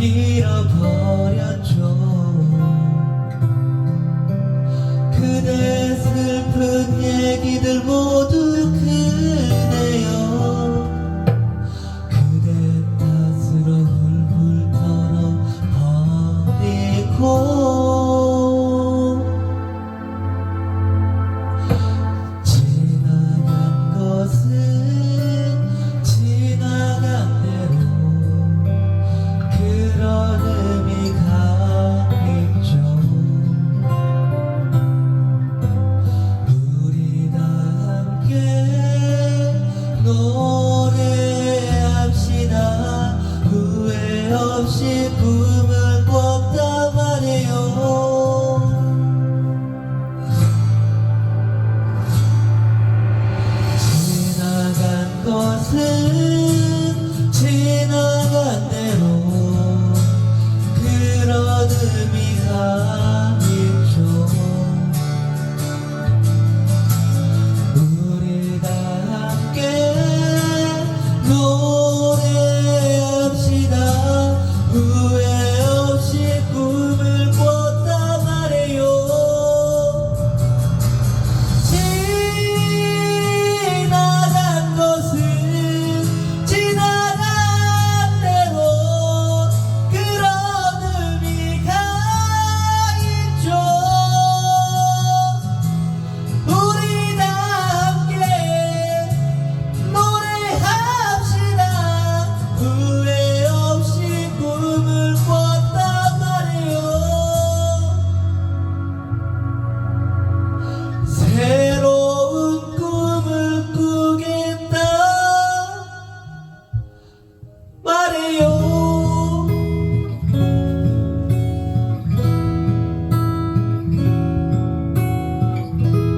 잃어버렸죠. 그대 슬픈 얘기들 모두 그대여. 그대 탓으로 훌훌 털어버리고. 지나간 것은 없이 꿈을 꿨다 말해요. 지나간 것은 지나간 대로 그런 의미가